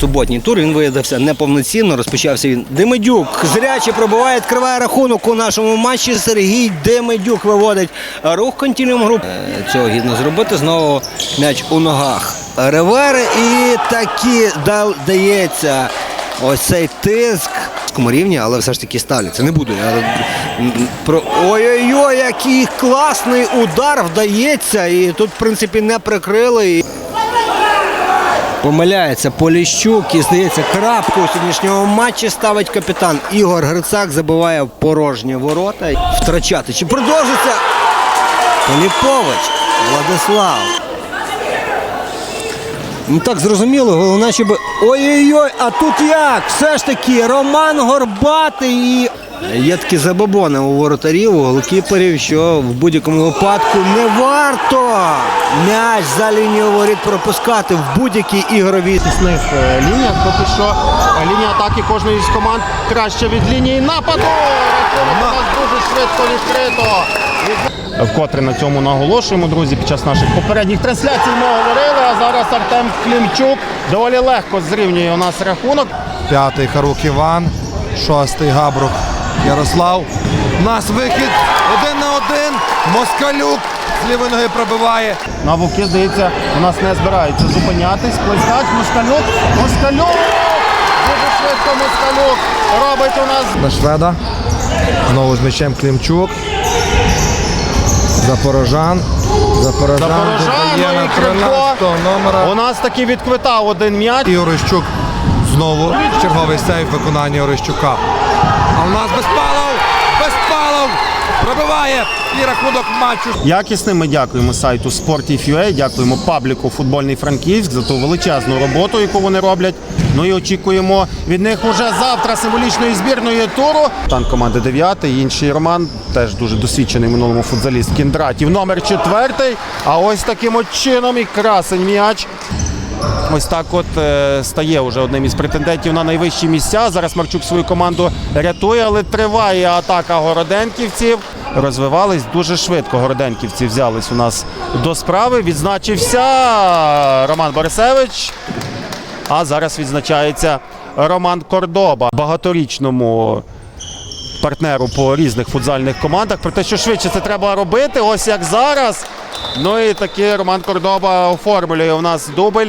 суботній тур. Він виявився неповноцінно. Розпочався він. Демидюк зряче пробиває, відкриває рахунок у нашому матчі. Сергій Демидюк виводить рух континуум груп. Е, Цього гідно зробити. Знову м'яч у ногах. Ревери і таки да- дається ось цей тиск. Рівні, але все ж таки ставляться. Не буду. Ой-ой-ой, який класний удар вдається. І тут, в принципі, не прикрили. Помиляється Поліщук і здається, крапку у сьогоднішньому матчі ставить капітан Ігор Грицак, забиває порожні ворота. Втрачати. Чи продовжиться? Поліпович, Владислав. Ну так зрозуміло, головне, щоб. Ой-ой-ой, а тут як? Все ж таки, Роман Горбатий і. Є такі забобони у воротарів, у голкіперів, що в будь-якому випадку не варто м'яч за лінію воріт пропускати в будь-якій ігровій. захисних е, лініях. Поки що е, лінія атаки кожної з команд краще від лінії нападу. Рахунок у нас дуже швидко відкрито. Вкотре на цьому наголошуємо, друзі, під час наших попередніх трансляцій ми говорили, а зараз Артем Клімчук доволі легко зрівнює у нас рахунок. П'ятий Харук Іван, шостий Габрук Ярослав. У нас вихід один на один. Москалюк з лівої ноги пробиває. На вовки, здається, у нас не збираються зупинятись. Плескач, Москалюк, Москалюк! Дуже швидко Москалюк робить у нас На шведа. Знову з м'ячем Клімчук. Запорожан. Запорожан, Запорожан, ну на 13 номера. У нас таки відквитав один м'яч. І Орищук знову черговий сейф виконання Орищука. А у нас Безпалов! Безпалов! Пробиває і рахунок матчу. Якісним ми дякуємо сайту Sportif.ua, дякуємо пабліку Футбольний Франківськ за ту величезну роботу, яку вони роблять. Ну і очікуємо від них уже завтра символічної збірної туру. Тан команди 9, інший Роман, теж дуже досвідчений в минулому футзаліст Кіндратів. Номер 4. А ось таким от чином і красень м'яч. Ось так от е, стає вже одним із претендентів на найвищі місця. Зараз Марчук свою команду рятує, але триває атака городенківців. Розвивались дуже швидко. Городенківці взялись у нас до справи. Відзначився Роман Борисевич. А зараз відзначається Роман Кордоба, багаторічному партнеру по різних футзальних командах. Про те, що швидше це треба робити, ось як зараз. Ну і таки Роман Кордоба оформлює у нас дубль.